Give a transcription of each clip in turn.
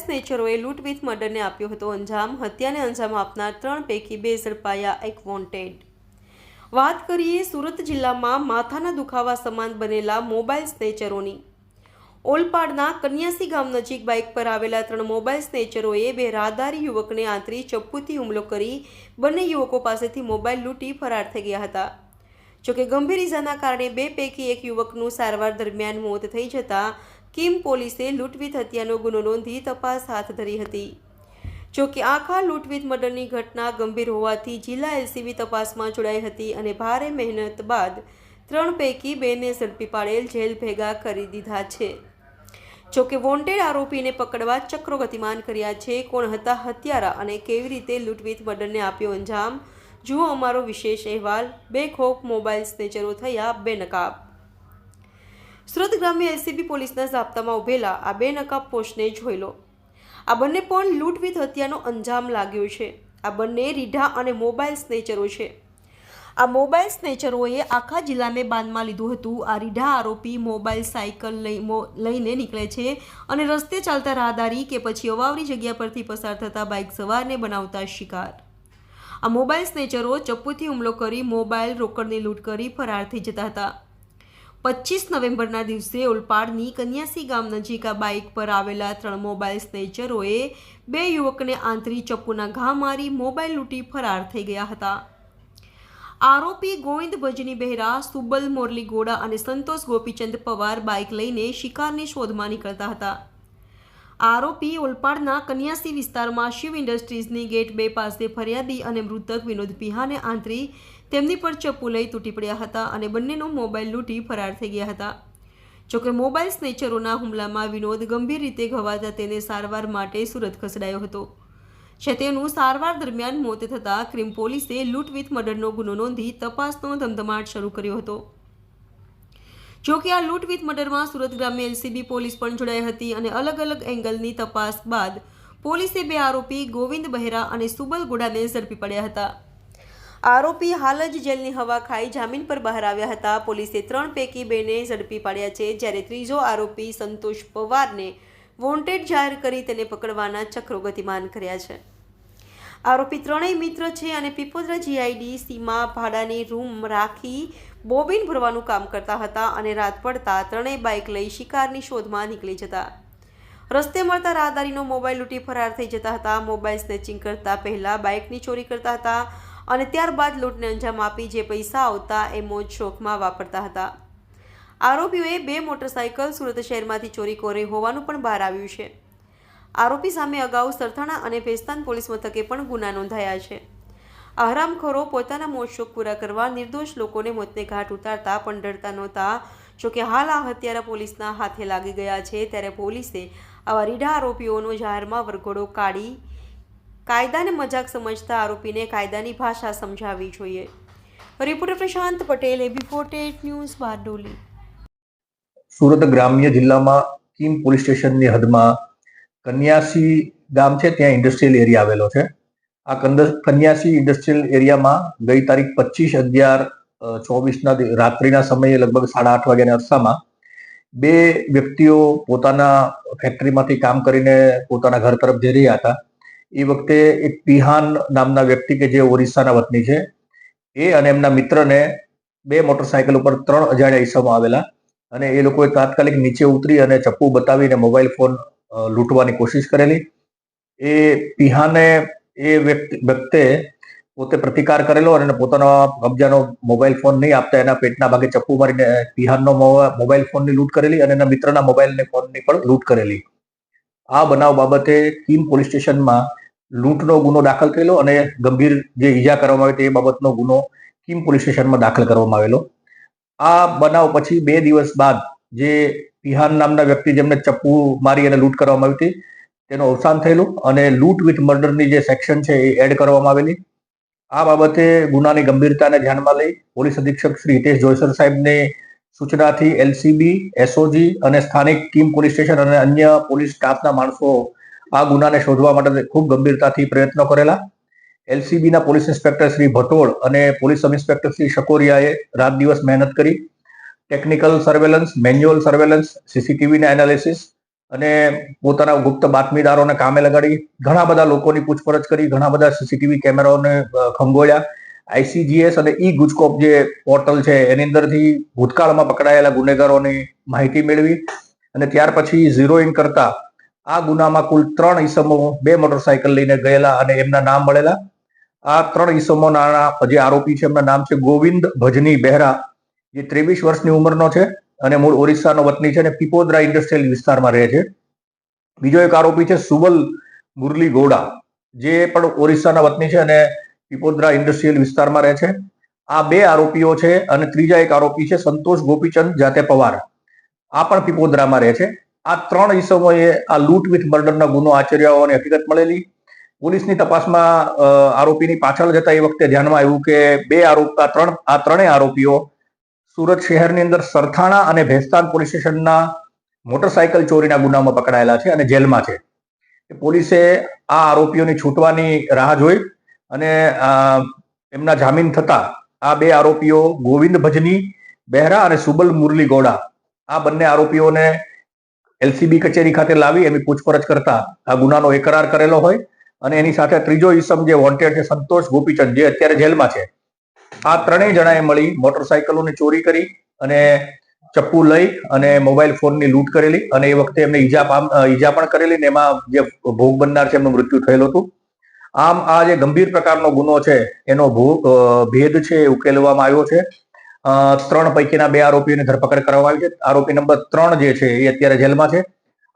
સ્નેચરોએ લૂંટ વિથ મર્ડરને આપ્યો હતો. અંજામ હત્યાને અંજામ આપનાર ત્રણ પૈકી બે ઝડપાયા એક વોન્ટેડ વાત કરીએ સુરત જિલ્લામાં માથાના દુખાવા સમાન બનેલા મોબાઈલ સ્નેચરોની. ઓલપાડના કન્યાસી ગામ નજીક બાઇક પર આવેલા ત્રણ મોબાઈલ સ્નેચરોએ બે રાહદારી યુવકને આંતરી ચપ્પુથી હુમલો કરી બંને યુવકો પાસેથી મોબાઈલ લૂંટી ફરાર થઈ ગયા હતા. જોકે ગંભીર ઇજાના કારણે બે પૈકી એક યુવકનું સારવાર દરમિયાન મોત થઈ જતાં કિમ પોલીસે લૂંટવીત હત્યાનો ગુનો નોંધી તપાસ હાથ ધરી હતી. જોકે આખા લૂંટવીત મર્ડરની ઘટના ગંભીર હોવાથી જિલ્લા એલસીબી તપાસમાં જોડાઈ હતી અને ભારે મહેનત બાદ ત્રણ પૈકી બેને ઝડપી પાડેલ જેલ ભેગા કરી દીધા છે. જોકે વોન્ટેડ આરોપીને પકડવા ચક્રો ગતિમાન કર્યા છે, કોણ હતા હત્યારા અને કેવી રીતે લૂંટવીત મર્ડરને આપ્યો અંજામ? જુઓ અમારો વિશેષ અહેવાલ. બે ખોફ મોબાઈલ સ્નેચરો થયા, બેનકાબ. સુરત ગ્રામ્ય એલસીબી પોલીસના જાપ્તામાં ઉભેલા આ બે નકાબ પોસ્ટને જોઈ લો આ બંને પણ લૂંટ વિથ હત્યાનો અંજામ લાગ્યો છે. આ બંને રીઢા અને મોબાઈલ સ્નેચરો છે. આ મોબાઈલ સ્નેચરોએ આખા જિલ્લાને બાંધમાં લીધું હતું. આ રીઢા આરોપી મોબાઈલ સાયકલ લઈને નીકળે છે અને રસ્તે ચાલતા રાહદારી કે પછી અવાવરી જગ્યા પરથી પસાર થતા બાઇક સવારને બનાવતા શિકાર. આ મોબાઈલ સ્નેચરો ચપ્પુથી હુમલો કરી મોબાઈલ રોકડની લૂંટ કરી ફરાર થઈ જતા હતા. પચીસ નવેમ્બરના દિવસે ઓલપાડની કન્યાસી ગામ નજીક આ બાઇક પર આવેલા ત્રણ મોબાઈલ સ્નેચરોએ બે યુવકને આંતરી ચપ્પુના ઘા મારી મોબાઈલ લૂંટી ફરાર થઈ ગયા હતા. આરોપી ગોવિંદ ભજની બહેરા, સુબલ મોરલી ગોડા અને સંતોષ ગોપીચંદ પવાર બાઇક લઈને શિકારની શોધમાં નીકળતા હતા. આરોપી ઓલપાડના કન્યાસી વિસ્તારમાં શિવ ઇન્ડસ્ટ્રીઝની ગેટ બે પાસે ફરિયાદી અને મૃતક વિનોદ પિહાને આંતરી તેમની પર ચપ્પુ લઈ તૂટી પડ્યા હતા અને બંનેનો મોબાઈલ લૂંટી ફરાર થઈ ગયા હતા. જોકે મોબાઈલ સ્નેચરોના હુમલામાં વિનોદ ગંભીર રીતે ઘવાતા તેને સારવાર માટે સુરત ખસેડાયો હતો. છે તેનું સારવાર દરમિયાન મોત થતાં ક્રીમ પોલીસે લૂંટ વિથ મર્ડરનો ગુનો નોંધી તપાસનો ધમધમાટ શરૂ કર્યો હતો. જો કે આ લૂંટ વિથ મર્ડરમાં સુરત ગ્રામ્ય એલસીબી પોલીસ પણ જોડાઈ હતી અને અલગ અલગ એંગલની તપાસ બાદ પોલીસે બે આરોપી ગોવિંદ બહેરા અને સુબલ ગોડાને ઝડપી પડ્યા હતા. આરોપી હાલ જ જેલની હવા ખાઈ જામીન પર બહાર આવ્યા હતા. પોલીસે ત્રણ પૈકી બેને ઝડપી પાડ્યા છે, જ્યારે ત્રીજો આરોપી સંતોષ પવારને વોન્ટેડ જાહેર કરી તેને પકડવાના ચક્રો ગતિમાન કર્યા છે. આરોપી ત્રણેય મિત્ર છે અને પીપોદરા જીઆઈડી સીમા ભાડાની રૂમ રાખી બોબિન ભરવાનું કામ કરતા હતા અને રાત પડતા ત્રણેય બાઇક લઈ શિકારની શોધમાં નીકળી જતા. રસ્તે મળતા રાહદારીનો મોબાઈલ લૂંટી ફરાર થઈ જતા હતા. મોબાઈલ સ્નેચિંગ કરતા પહેલા બાઇકની ચોરી કરતા હતા. અને ત્યારબાદ લૂંટને અંજામ આપી જે પૈસા આવતા એ મોજ શોખમાં વાપરતા હતા. આરોપીઓએ બે મોટરસાયકલ સુરત શહેરમાંથી ચોરી કરી હોવાનું પણ બહાર આવ્યું છે. આરોપી સામે અગાઉ સરથાણા અને ભેસ્તાન પોલીસ મથકે પણ ગુના નોંધાયા છે. આ હરામખોરો પોતાના મોત શોખ પૂરા કરવા નિર્દોષ લોકોને મોતને ઘાટ ઉતારતા પણ ડરતા નહોતા. જોકે હાલ આ હત્યારા પોલીસના હાથે લાગી ગયા છે, ત્યારે પોલીસે આવા રીઢા આરોપીઓનો જાહેરમાં વરઘોડો કાઢી કાયદાને મજાક સમજતા આરોપીને કાયદાની ભાષા સમજાવવી જોઈએ. રિપોર્ટર પ્રશાંત પટેલ એબી ફોર્ટેટ ન્યૂઝ, બારડોલી. સુરત ગ્રામ્ય જિલ્લામાં કિમ પોલીસ સ્ટેશનની હદમાં કન્યાસી ગામ છે, ત્યાં ઇન્ડસ્ટ્રીયલ એરિયા આવેલો છે. આ કન્યાસી ઇન્ડસ્ટ્રીયલ એરિયામાં ગઈ તારીખ પચીસ અગિયાર ચોવીસના રાત્રિના સમયે લગભગ સાડા આઠ વાગ્યાના અરસામાં બે વ્યક્તિઓ પોતાના ફેક્ટરીમાંથી કામ કરીને પોતાના ઘર તરફ જઈ રહ્યા હતા. એ વખતે એક પિહાન નામના વ્યક્તિ કે જે ઓરિસ્સાના વતની છે, એ અને એમના મિત્રને બે મોટરસાયકલ ઉપર ત્રણ અજાણ્યા ઈસમો આવેલા અને એ લોકોએ તાત્કાલિક નીચે ઉતરી અને ચપ્પુ બતાવીને મોબાઈલ ફોન લૂંટવાની કોશિશ કરેલી. એ પિહાને એ વ્યક્તિ પોતે પ્રતિકાર કરેલો અને પોતાના કબજાનો મોબાઈલ ફોન નહીં આપતા એના પેટના ભાગે ચપ્પુ મારીને પિહાનનો મોબાઈલ ફોનની લૂંટ કરેલી અને એના મિત્રના મોબાઈલને ફોનની પણ લૂંટ કરેલી. આ બનાવ બાબતે કિમ પોલીસ સ્ટેશનમાં લૂંટનો ગુનો દાખલ થયેલો અને ગંભીર જે ઈજા કરવામાં આવી તે બાબતનો ગુનો કિમ પોલીસ સ્ટેશનમાં દાખલ કરવામાં આવેલો. આ બનાવ પછી બે દિવસ બાદ જે પિહાન નામના વ્યક્તિ જેમને ચપ્પુ મારી અને લૂંટ કરવામાં આવી હતી, તેનું અવસાન થયેલું અને લૂંટ વિથ મર્ડરની જે સેક્શન છે એ એડ કરવામાં આવેલી. આ બાબતે ગુનાની ગંભીરતાને ધ્યાનમાં લઈ પોલીસ અધિક્ષક શ્રી હિતેશ જોયસર સાહેબની સૂચનાથી એલસીબી, એસઓજી અને સ્થાનિક ટીમ, પોલીસ સ્ટેશન અને અન્ય પોલીસ સ્ટાફના માણસો આ ગુનાને શોધવા માટે ખૂબ ગંભીરતાથી પ્રયત્નો કરેલા. એલસીબીના પોલીસ ઇન્સ્પેક્ટર શ્રી ભટોળ અને પોલીસ સબ ઇન્સ્પેક્ટર શ્રી શકોરિયાએ રાત દિવસ મહેનત કરી. ટેકનિકલ સર્વેલન્સ, મેન્યુઅલ સર્વેલન્સ, સીસીટીવીના એનાલિસિસ અને પોતાના ગુપ્ત બાતમીદારોને કામે લગાડી. ઘણા બધા લોકોની પૂછપરછ કરી, ઘણા બધા સીસીટીવી કેમેરાઓને ખંગોળ્યા. આઈસીજીએસ અને ઈ ગુજકોપ જે પોર્ટલ છે, એની અંદરથી ભૂતકાળમાં પકડાયેલા ગુનેગારોની માહિતી મેળવી અને ત્યાર પછી ઝીરોઈન કરતા આ ગુનામાં કુલ ત્રણ ઈસમો, બે મોટરસાયકલ લઈને ગયેલા અને એમના નામ મળેલા. આ ત્રણ ઈસમોના જે આરોપી છે, એમના નામ છે ગોવિંદ ભજની બહેરા, જે ત્રેવીસ વર્ષની ઉંમરનો છે અને મૂળ ઓરિસ્સાનો વતની છે અને પીપોદરા ઇન્ડસ્ટ્રીયલ વિસ્તારમાં રહે છે. બીજો એક આરોપી છે સુબલ મુરલી ગોડા જે પણ ઓરિસ્સાના વતની છે અને પીપોદરા ઇન્ડસ્ટ્રીયલ વિસ્તારમાં રહે છે. આ બે આરોપીઓ છે અને ત્રીજા એક આરોપી છે સંતોષ ગોપીચંદ, જાતે પવાર. આ પણ પીપોદરામાં રહે છે. આ ત્રણ ઈસમોએ આ લૂંટ વિથ મર્ડરનો ગુનો આચર્યો હોવાની હકીકત મળેલી. પોલીસની તપાસમાં આરોપીની પાછળ જતા એ વખતે ધ્યાનમાં આવ્યું કે બે આરોપ, આ ત્રણ, આ ત્રણેય આરોપીઓ સુરત શહેરની અંદર સરથાણા અને ભેસ્તાન પોલીસ સ્ટેશનના મોટરસાયકલ ચોરીના ગુનામાં પકડાયેલા છે અને જેલમાં છે. પોલીસે આ આરોપીઓની છૂટવાની રાહ જોઈ. અને એમના જામીન થતા આ બે આરોપીઓ ગોવિંદ ભજની, બહેરા અને સુબલ મુરલી ગોડા આ બંને આરોપીઓને એલસીબી કચેરી ખાતે લાવી એમની પૂછપરછ કરતા આ ગુનાનો એકરાર કરેલો હોય અને એની સાથે ત્રીજો ઈસમ જે વોન્ટેડ છે સંતોષ ગોપીચંદ, જે અત્યારે જેલમાં છે. આ ત્રણેય જણાએ મળી મોટરસાયકલોની ચોરી કરી અને ચપ્પુ લઈ અને મોબાઈલ ફોનની લૂંટ કરેલી અને એ વખતે એમને ઈજા ઈજા પણ કરેલી ને એમાં જે ભોગ બનનાર છે એમનું મૃત્યુ થયેલું હતું. આમ આ જે ગંભીર પ્રકારનો ગુનો છે, એનો ભેદ છે ઉકેલવામાં આવ્યો છે. ત્રણ પૈકીના બે આરોપીઓની ધરપકડ કરવામાં આવી છે. આરોપી નંબર ત્રણ જે છે એ અત્યારે જેલમાં છે.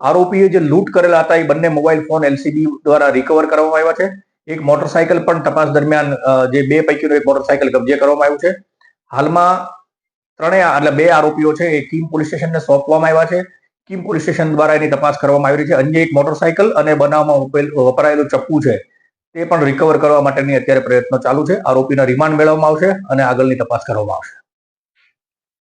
આરોપીએ જે લૂંટ કરેલા હતા એ બંને મોબાઈલ ફોન એલસીબી દ્વારા રિકવર કરવામાં આવ્યા છે. એક મોટરસાયકલ પણ તપાસ દરમિયાન જે બે પૈકીનો એક મોટરસાયકલ કબજે કરવામાં આવ્યું છે. હાલમાં ત્રણેય એટલે બે આરોપીઓ છે એ કીમ પોલીસ સ્ટેશનને સોંપવામાં આવ્યા છે. કીમ પોલીસ સ્ટેશન દ્વારા એની તપાસ કરવામાં આવી રહી છે. અન્ય એક મોટરસાયકલ અને બનાવમાં વપરાયેલું ચપ્પુ છે. તે પણ રિકવર કરવા માટેની અત્યારે પ્રયત્નો ચાલુ છે. આરોપીના રિમાન્ડ મેળવવામાં આવશે અને આગળની તપાસ કરવામાં આવશે.